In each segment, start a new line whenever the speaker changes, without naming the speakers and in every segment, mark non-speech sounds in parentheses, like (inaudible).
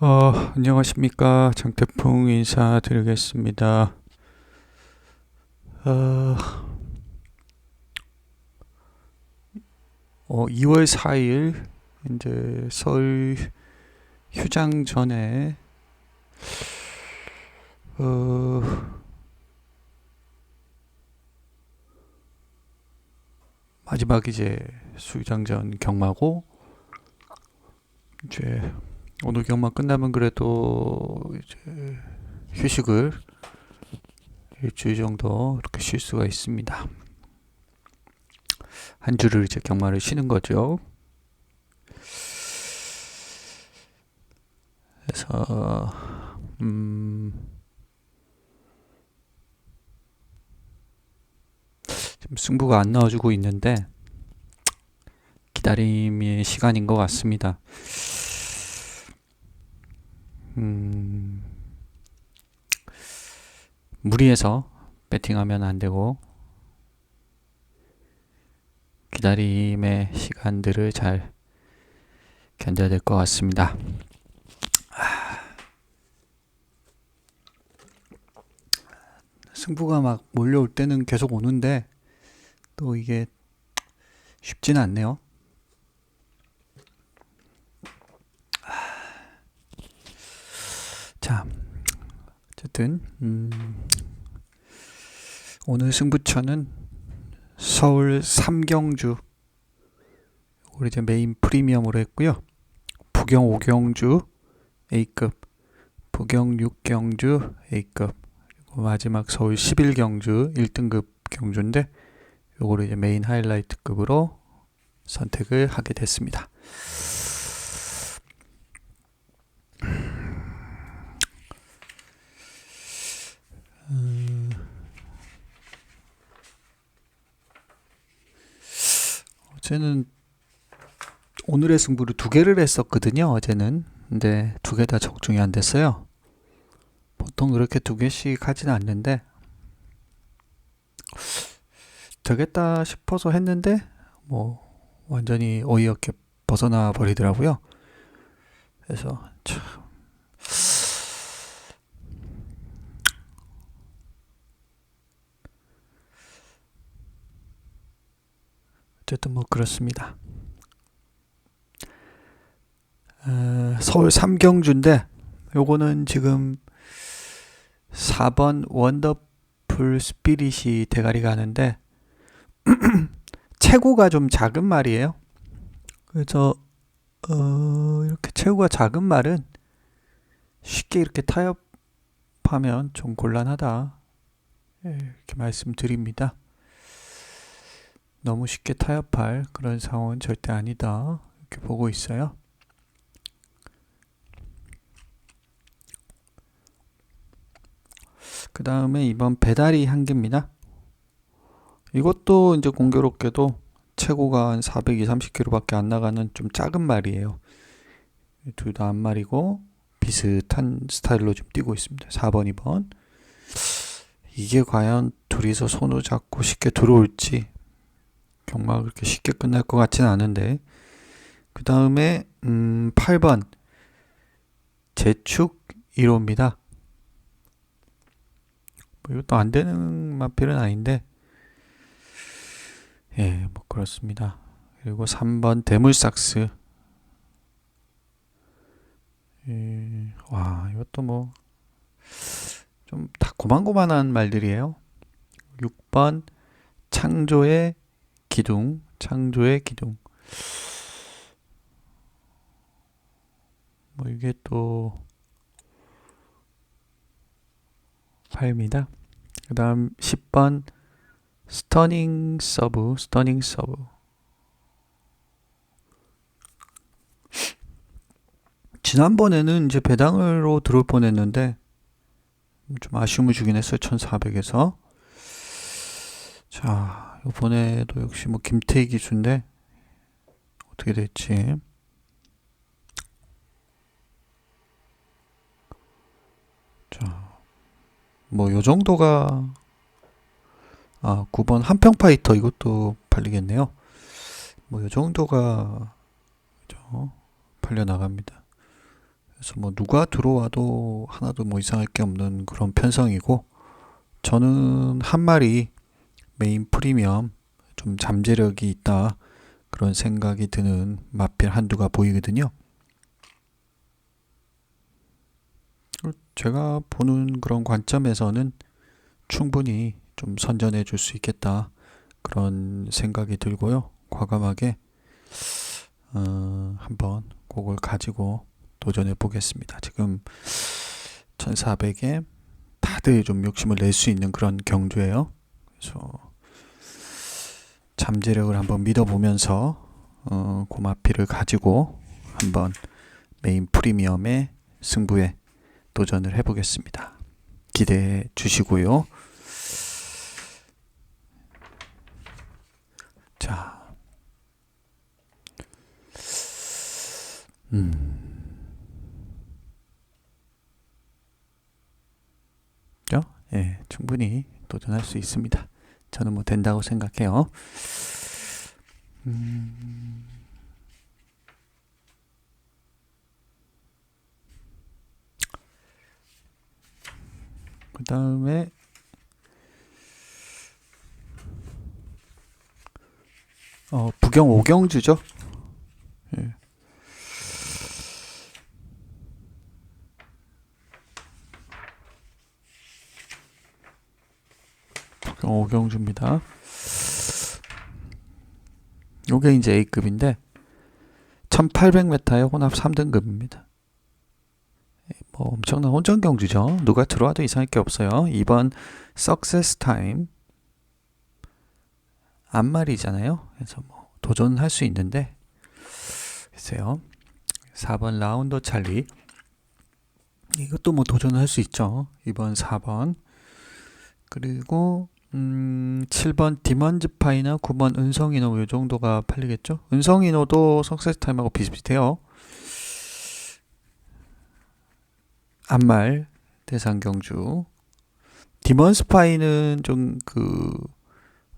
어, 안녕하십니까. 장태풍 인사드리겠습니다. 어, 어, 2월 4일, 이제 설 휴장 전에, 어, 마지막 이제 수유장 전 경마고, 이제 오늘 경마 끝나면 그래도 이제 휴식을 일주일 정도 이렇게 쉴 수가 있습니다. 한 주를 이제 경마를 쉬는 거죠. 그래서 음 지금 승부가 안 나와주고 있는데 기다림의 시간인 것 같습니다. 음, 무리해서 배팅하면 안 되고 기다림의 시간들을 잘 견뎌야 될 것 같습니다. 승부가 막 몰려올 때는 계속 오는데 또 이게 쉽지는 않네요. 자, 어쨌든 음, 오늘 승부처는 서울 삼경주 우리 이제 메인 프리미엄으로 했고요. 부경 5경주 A급, 부경 6경주 A급, 그리고 마지막 서울 11경주 1등급 경주인데 요거를 이제 메인 하이라이트급으로 선택을 하게 됐습니다. 어제는 오늘의 승부를 두 개를 했었거든요. 어제는 근데 두 개 다 적중이 안 됐어요. 보통 그렇게 두 개씩 하지는 않는데 되겠다 싶어서 했는데 뭐 완전히 어이없게 벗어나 버리더라고요. 그래서 어쨌든 뭐 그렇습니다. 어, 서울 삼경주인데 요거는 지금 4번 원더풀 스피릿이 대가리 가는데 (clears throat) 체구가 좀 작은 말이에요. 그래서 어, 이렇게 체구가 작은 말은 쉽게 이렇게 타협하면 좀 곤란하다. 예, 이렇게 말씀드립니다. 너무 쉽게 타협할 그런 상황은 절대 아니다. 이렇게 보고 있어요. 그 다음에 이번 배달이 한 개입니다. 이것도 이제 공교롭게도 최고가 한 420, 30km밖에 안 나가는 좀 작은 말이에요. 둘다한 말이고 비슷한 스타일로 좀 뛰고 있습니다. 4번, 2번. 이게 과연 둘이서 손을 잡고 쉽게 들어올지 경마가 그렇게 쉽게 끝날 것 같지는 않은데 그 다음에 음, 8번 재축 1호입니다. 뭐 이것도 안 되는 마필은 아닌데 예, 뭐 그렇습니다. 그리고 3번 대물삭스 예, 와 이것도 뭐 좀 다 고만고만한 말들이에요. 6번 창조의 기둥, 창조의 기둥. 뭐 이게 또 8입니다. 그 다음 10번 스터닝 서브, 스터닝 서브. 지난번에는 이제 배당으로 들어올 뻔했는데 좀 아쉬움을 주긴 했어요. 1400에서. 자, 이번에도 역시 뭐 김태희 기수인데 어떻게 될지. 자, 뭐 요 정도가 아, 9번 한평 파이터 이것도 팔리겠네요. 뭐 요 정도가 그죠? 팔려 나갑니다. 그래서 뭐 누가 들어와도 하나도 뭐 이상할 게 없는 그런 편성이고 저는 한 마리 메인 프리미엄 좀 잠재력이 있다 그런 생각이 드는 마필 한두가 보이거든요. 제가 보는 그런 관점에서는 충분히 좀 선전해 줄 수 있겠다 그런 생각이 들고요. 과감하게 어, 한번 그걸 가지고 도전해 보겠습니다. 지금 1400에 다들 좀 욕심을 낼 수 있는 그런 경주예요. 그래서 잠재력을 한번 믿어보면서 어, 고마피를 가지고 한번 메인 프리미엄의 승부에 도전을 해보겠습니다. 기대해 주시고요. 자, 음. 죠? 예, 충분히 도전할 수 있습니다. 저는 뭐 된다고 생각해요. 음. 그 다음에 어, 부경 오경주죠. 예. 오경주입니다. 요게 이제 A급인데 1800m의 혼합 3등급입니다. 뭐 엄청난 혼전 경주죠. 누가 들어와도 이상할 게 없어요. 이번 석세스 타임 앞말이잖아요. 그래서 뭐 도전할 수 있는데 글쎄요. 4번 라운더 찰리 이것도 뭐 도전할 수 있죠. 이번 4번 그리고 음, 7번 디먼즈 파이나 9번 은성이노 요 정도가 팔리겠죠. 은성이노도 석세스 타임하고 비슷비슷해요. 안말 대상 경주 디먼 스파이는 좀 그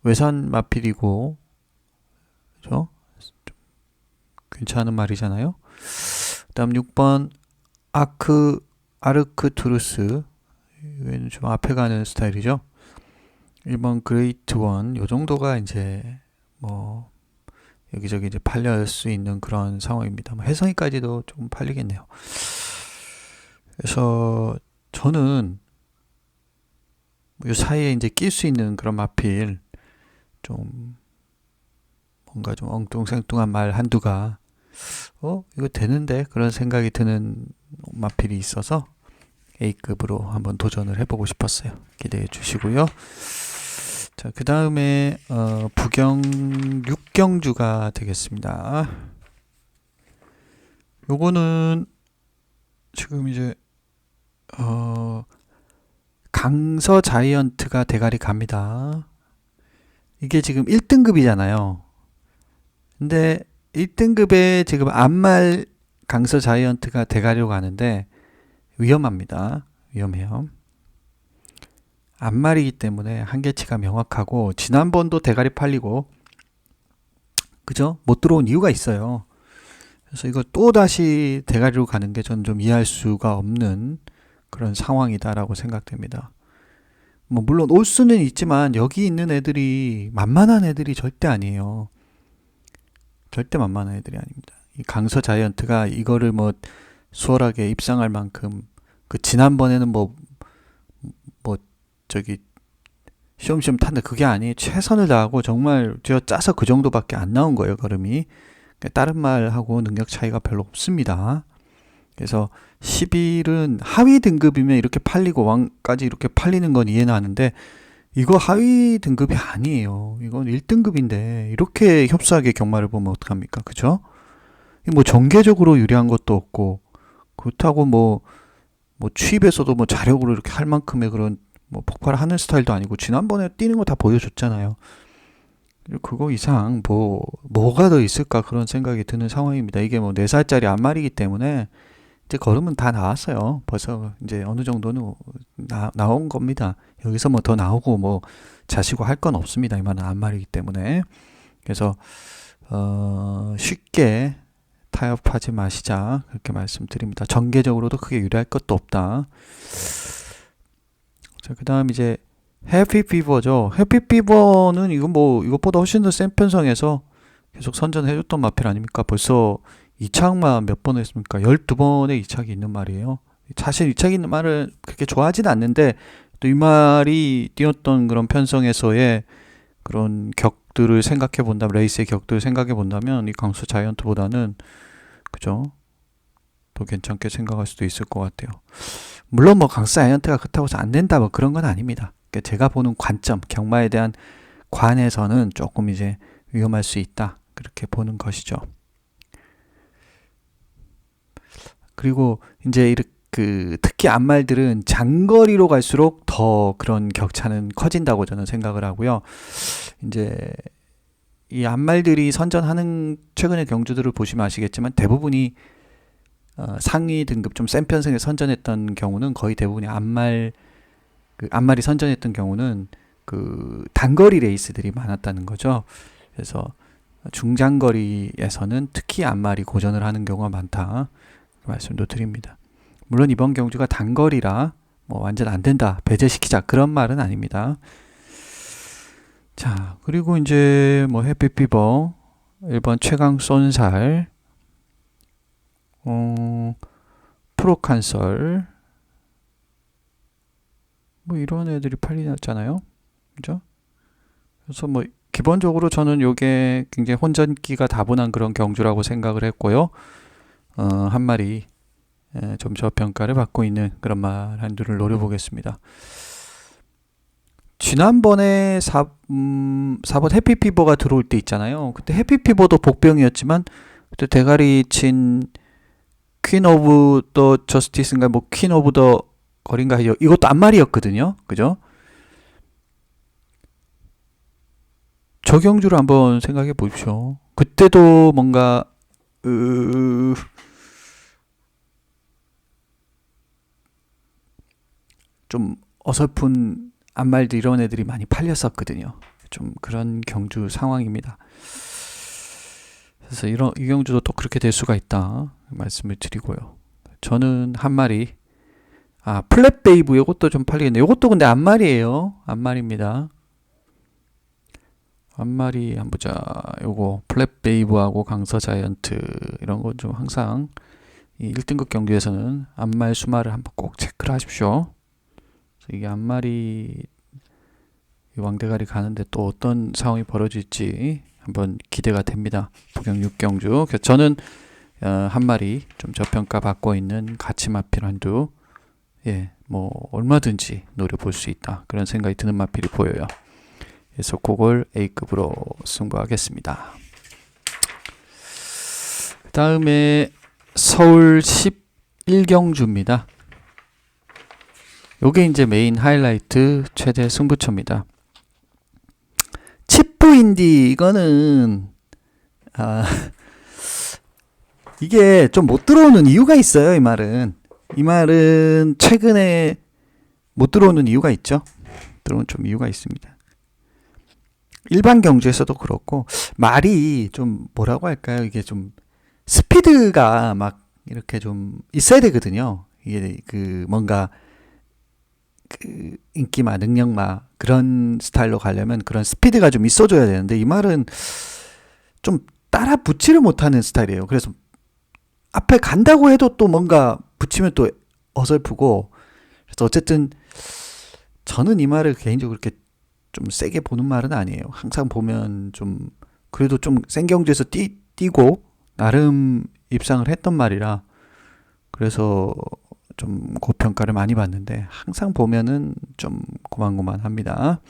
외산 마필이고 그죠? 좀 괜찮은 말이잖아요. 그다음 6번 아크 아르크 투르스 이거는 좀 앞에 가는 스타일이죠. 1번 그레이트 원, 요 정도가 이제 뭐 여기저기 이제 팔릴 수 있는 그런 상황입니다. 뭐 해성이까지도 좀 팔리겠네요. 그래서 저는 이 사이에 이제 낄 수 있는 그런 마필 좀 뭔가 좀 엉뚱생뚱한 말 한두가 어 이거 되는데 그런 생각이 드는 마필이 있어서 A급으로 한번 도전을 해보고 싶었어요. 기대해 주시고요. 자, 그 다음에 어, 부경 6경주가 되겠습니다. 요거는 지금 이제 어, 강서 자이언트가 대가리 갑니다. 이게 지금 1등급이잖아요. 근데 1등급에 지금 안말 강서 자이언트가 대가리로 가는데 위험합니다. 위험해요. 안말이기 때문에 한계치가 명확하고 지난번도 대가리 팔리고 그죠? 못 들어온 이유가 있어요. 그래서 이거 또 다시 대가리로 가는 게 저는 좀 이해할 수가 없는 그런 상황이다라고 생각됩니다. 뭐 물론 올 수는 있지만 여기 있는 애들이 만만한 애들이 절대 아니에요. 절대 만만한 애들이 아닙니다. 이 강서 자이언트가 이거를 뭐 수월하게 입상할 만큼 그 지난번에는 뭐 저기 시험시험 탔는데 그게 아니 최선을 다하고 정말 저 짜서 그 정도밖에 안 나온 거예요 걸음이 그러니까 다른 말하고 능력 차이가 별로 없습니다. 그래서 11은 하위 등급이면 이렇게 팔리고 왕까지 이렇게 팔리는 건 이해는 하는데 이거 하위 등급이 아니에요. 이건 1등급인데 이렇게 협소하게 경마를 보면 어떡합니까? 그죠? 뭐 정계적으로 유리한 것도 없고 그렇다고 뭐, 뭐 취입에서도 뭐 자력으로 이렇게 할 만큼의 그런 뭐 폭발을 하는 스타일도 아니고 지난번에 뛰는 거 다 보여줬잖아요. 그거 이상 뭐 뭐가 더 있을까 그런 생각이 드는 상황입니다. 이게 뭐 4살짜리 안말이기 때문에 이제 걸음은 다 나왔어요. 벌써 이제 어느 정도는 나, 나온 겁니다. 여기서 뭐 더 나오고 뭐 자시고 할 건 없습니다. 이만한 안말이기 때문에. 그래서, 어, 쉽게 타협하지 마시자 그렇게 말씀드립니다. 전개적으로도 크게 유리할 것도 없다. 자, 그 다음 이제 해피 피버죠. 해피 피버는 이거 뭐 이것보다 훨씬 더 센 편성에서 계속 선전해줬던 마필 아닙니까? 벌써 이착만 몇 번 했습니까? 12번의 이착이 있는 말이에요. 사실 이착이 있는 말을 그렇게 좋아하진 않는데 또 이 말이 띄었던 그런 편성에서의 그런 격들을 생각해 본다면 레이스의 격들을 생각해 본다면 이 강수 자이언트보다는 그죠? 더 괜찮게 생각할 수도 있을 것 같아요. 물론 뭐 강수 자이언트가 그렇다고 해서 안 된다 뭐 그런 건 아닙니다. 그러니까 제가 보는 관점, 경마에 대한 관에서는 조금 이제 위험할 수 있다. 그렇게 보는 것이죠. 그리고 이제 그 특히 앞말들은 장거리로 갈수록 더 그런 격차는 커진다고 저는 생각을 하고요. 이제 이 앞말들이 선전하는 최근의 경주들을 보시면 아시겠지만 대부분이 어, 상위 등급 좀 센 편성에 선전했던 경우는 거의 대부분이 앞말 그 앞말이 선전했던 경우는 그 단거리 레이스들이 많았다는 거죠. 그래서 중장거리에서는 특히 앞말이 고전을 하는 경우가 많다. 그 말씀도 드립니다. 물론 이번 경주가 단거리라 뭐 완전 안 된다 배제시키자 그런 말은 아닙니다. 자 그리고 이제 뭐 해피피버 1번 최강 쏜살 어, 프로칸설 뭐 이런 애들이 팔리잖아요 그죠 그래서 뭐 기본적으로 저는 요게 굉장히 혼전기가 다분한 그런 경주라고 생각을 했고요 어, 한 마리 예, 좀 저평가를 받고 있는 그런 말 한두를 노려보겠습니다. 지난번에 4, 음, 4번 해피피버가 들어올 때 있잖아요. 그때 해피피버도 복병이었지만 그때 대가리 친 퀸 오브 더 저스티스인가 뭐 퀸 오브 더 거린가 이것도 앞말이었거든요. 그죠? 저경주를 한번 생각해 보십시오. 그때도 뭔가 으... 좀 어설픈 앞말들 이런 애들이 많이 팔렸었거든요. 좀 그런 경주 상황입니다. 그래서 이런 이 경주도 또 그렇게 될 수가 있다 말씀을 드리고요. 저는 한 마리 아 플랫 베이브 이것도 좀 팔리겠네. 이것도 근데 앞말이에요. 앞말입니다. 앞말이 한 보자. 요거 플랫 베이브하고 강서 자이언트 이런 거좀 항상 이 1등급 경기에서는 앞말 수말을 한번 꼭 체크를 하십시오. 이게 앞말이 왕대가리 가는데 또 어떤 상황이 벌어질지 한번 기대가 됩니다. 부경 6경주. 저는 어, 한 마리 좀 저평가 받고 있는 가치 마필 한두 예, 뭐 얼마든지 노려볼 수 있다. 그런 생각이 드는 마필이 보여요. 그래서 그걸 A급으로 승부하겠습니다. 그 다음에 서울 11경주입니다. 요게 이제 메인 하이라이트 최대 승부처입니다. 치프 인디 이거는 아 이게 좀 못 들어오는 이유가 있어요. 이 말은 이 말은 최근에 못 들어오는 이유가 있죠. 들어온 좀 이유가 있습니다. 일반 경주에서도 그렇고 말이 좀 뭐라고 할까요? 이게 좀 스피드가 막 이렇게 좀 있어야 되거든요. 이게 그 뭔가 그 인기마, 능력마 그런 스타일로 가려면 그런 스피드가 좀 있어줘야 되는데 이 말은 좀 따라 붙지를 못하는 스타일이에요. 그래서 앞에 간다고 해도 또 뭔가 붙이면 또 어설프고 그래서 어쨌든 저는 이 말을 개인적으로 그렇게 좀 세게 보는 말은 아니에요. 항상 보면 좀 그래도 좀센 경주에서 뛰, 뛰고 나름 입상을 했던 말이라 그래서 좀 고평가를 많이 받는데 항상 보면은 좀 고만고만합니다.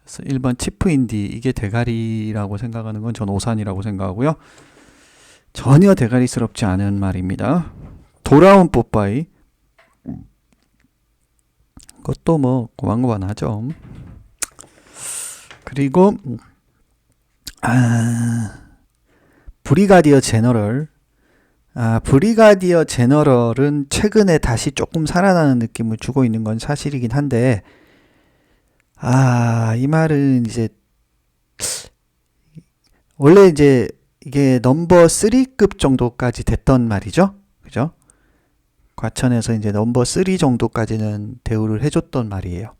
그래서 1번 치프인디 이게 대가리라고 생각하는 건 전 오산이라고 생각하고요. 전혀 대가리스럽지 않은 말입니다. 돌아온 뽀빠이 그것도 뭐 고만고만하죠. 그리고 아 브리가디어 제너럴 아, 브리가디어 제너럴은 최근에 다시 조금 살아나는 느낌을 주고 있는 건 사실이긴 한데, 아, 이 말은 이제, 원래 이제 이게 넘버 3급 정도까지 됐던 말이죠. 그죠? 과천에서 이제 넘버 3 정도까지는 대우를 해줬던 말이에요.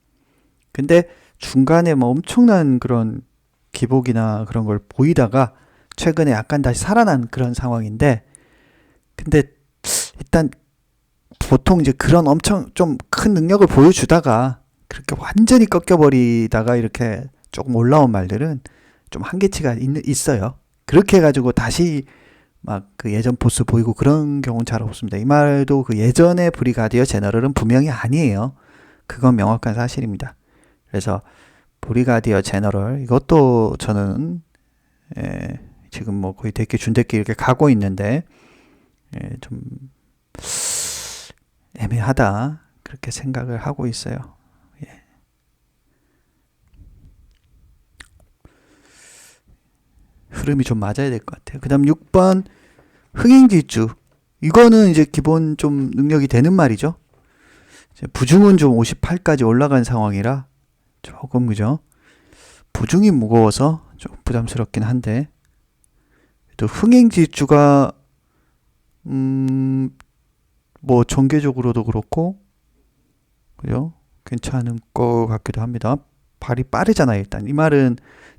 근데 중간에 뭐 엄청난 그런 기복이나 그런 걸 보이다가 최근에 약간 다시 살아난 그런 상황인데 근데 일단 보통 이제 그런 엄청 좀 큰 능력을 보여주다가 그렇게 완전히 꺾여버리다가 이렇게 조금 올라온 말들은 좀 한계치가 있, 있어요. 그렇게 해가지고 다시 막 그 예전 포스 보이고 그런 경우는 잘 없습니다. 이 말도 그 예전의 브리가디어 제너럴은 분명히 아니에요. 그건 명확한 사실입니다. 그래서 브리가디어 제너럴 이것도 저는 예, 지금 뭐 거의 대기 준대기 이렇게 가고 있는데 예, 좀 애매하다 그렇게 생각을 하고 있어요. 예. 흐름이 좀 맞아야 될 것 같아요. 그 다음 6번 흥행지주 이거는 이제 기본 좀 능력이 되는 말이죠. 부중은 좀 58까지 올라간 상황이라 조금 그죠? 부중이 무거워서 좀 부담스럽긴 한데 또 흥행지주가 음뭐 전개적으로도 그렇고 그죠? 괜찮은 것 같기도 합니다. 발이 빠르잖아요, 일단. 이 말은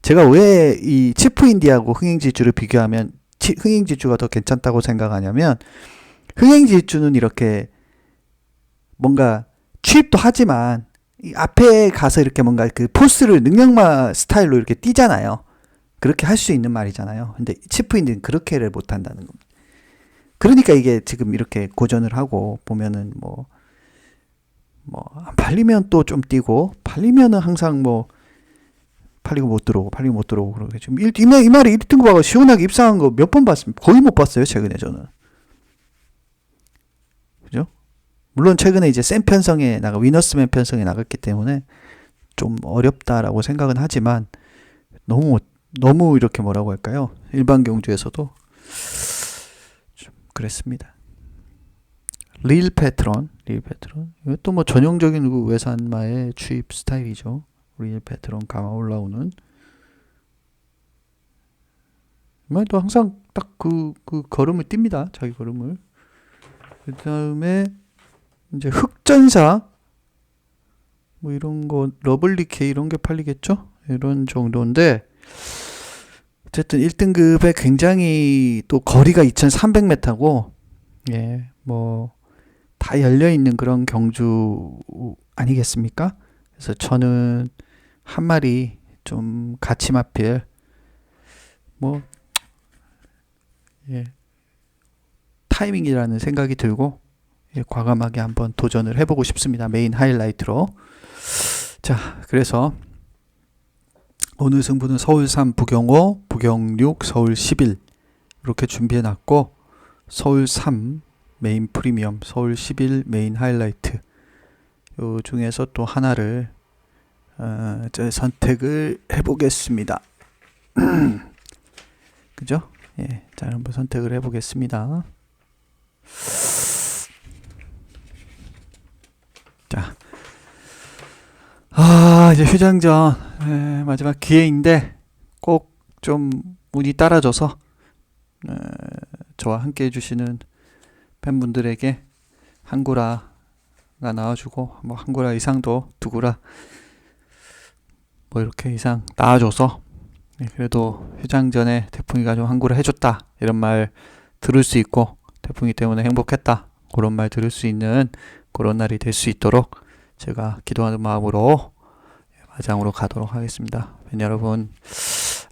제가 왜 이 치프 인디하고 흥행지주를 비교하면 치, 흥행지주가 더 괜찮다고 생각하냐면 흥행지주는 이렇게 뭔가 취입도 하지만 이 앞에 가서 이렇게 뭔가 그 포스를 능력마 스타일로 이렇게 뛰잖아요. 그렇게 할 수 있는 말이잖아요. 근데 치프 인디는 그렇게를 못 한다는 겁니다. 그러니까 이게 지금 이렇게 고전을 하고 보면은 뭐 뭐 안 팔리면 또 좀 뛰고 팔리면은 항상 뭐 팔리고 못 들어오고 팔리고 못 들어오고 그러게 지금 일, 이, 말, 이 말이 1등급 하고 시원하게 입상한 거 몇 번 봤습니다. 거의 못 봤어요 최근에 저는. 그죠? 물론 최근에 이제 센 편성에 나가 위너스맨 편성에 나갔기 때문에 좀 어렵다라고 생각은 하지만 너무 너무 이렇게 뭐라고 할까요? 일반 경주에서도 좀 그랬습니다. 릴 패트론, 릴 패트론. 이것도 뭐 전형적인 그 외산마의 추입 스타일이죠. 릴 패트론 감아 올라오는. 이말도 항상 딱 그, 그 걸음을 띱니다. 자기 걸음을. 그 다음에 이제 흑전사. 뭐 이런 거, 러블리케 이런 게 팔리겠죠? 이런 정도인데, 어쨌든 1등급에 굉장히 또 거리가 2300m고, 예, 뭐, 다 열려 있는 그런 경주 아니겠습니까? 그래서 저는 한 마리 좀 같이 마필 뭐 예, 타이밍이라는 생각이 들고 예, 과감하게 한번 도전을 해보고 싶습니다. 메인 하이라이트로. 자, 그래서 오늘 승부는 서울 3 부경 5, 부경 6, 서울 11 이렇게 준비해 놨고 서울 3 메인 프리미엄, 서울 11 메인 하이라이트 요 중에서 또 하나를 어, 선택을 해보겠습니다. (clears throat) 그죠? 예, 자 한번 선택을 해보겠습니다. 자, 아 이제 휴장전 예, 마지막 기회인데 꼭 좀 운이 따라줘서 에, 저와 함께 해주시는 팬분들에게 한구라가 나와주고 뭐 한구라 이상도 두구라 뭐 이렇게 이상 나와줘서 네, 그래도 휴장 전에 태풍이가 좀 한구라 해줬다 이런 말 들을 수 있고 태풍이 때문에 행복했다 그런 말 들을 수 있는 그런 날이 될 수 있도록 제가 기도하는 마음으로 마장으로 가도록 하겠습니다. 여러분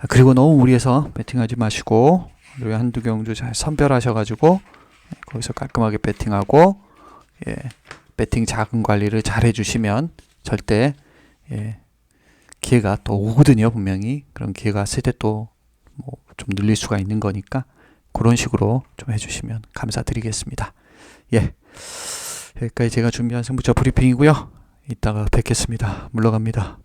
그리고 너무 무리해서 배팅하지 마시고 그리고 한두 경주 잘 선별하셔가지고 거기서 깔끔하게 배팅하고 예, 배팅 자금 관리를 잘 해주시면 절대 예, 기회가 또 오거든요 분명히 그런 기회가 왔을 때또뭐 좀 늘릴 수가 있는 거니까 그런 식으로 좀 해주시면 감사드리겠습니다. 예, 여기까지 제가 준비한 승부처 브리핑이고요. 이따가 뵙겠습니다. 물러갑니다.